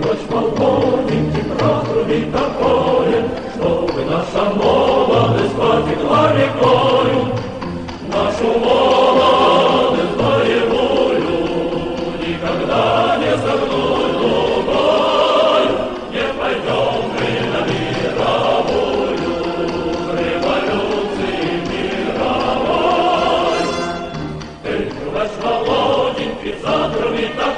Ночь молоденький, протрубить такое, Чтобы наша молодость потекла рекою, Нашу молодость боевую Никогда не загнуть лугою, Не пойдем мы на мировую Революции мировой. Эх, ночь молоденький, затрубить такое,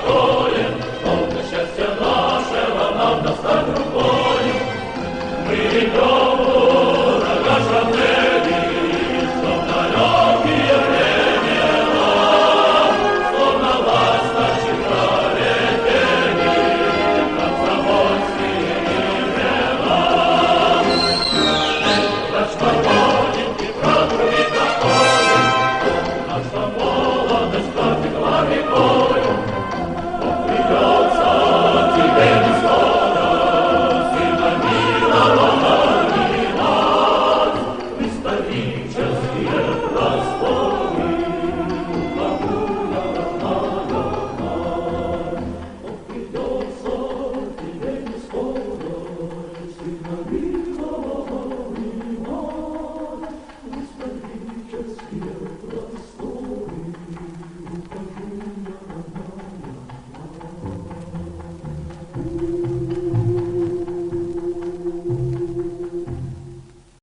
just feel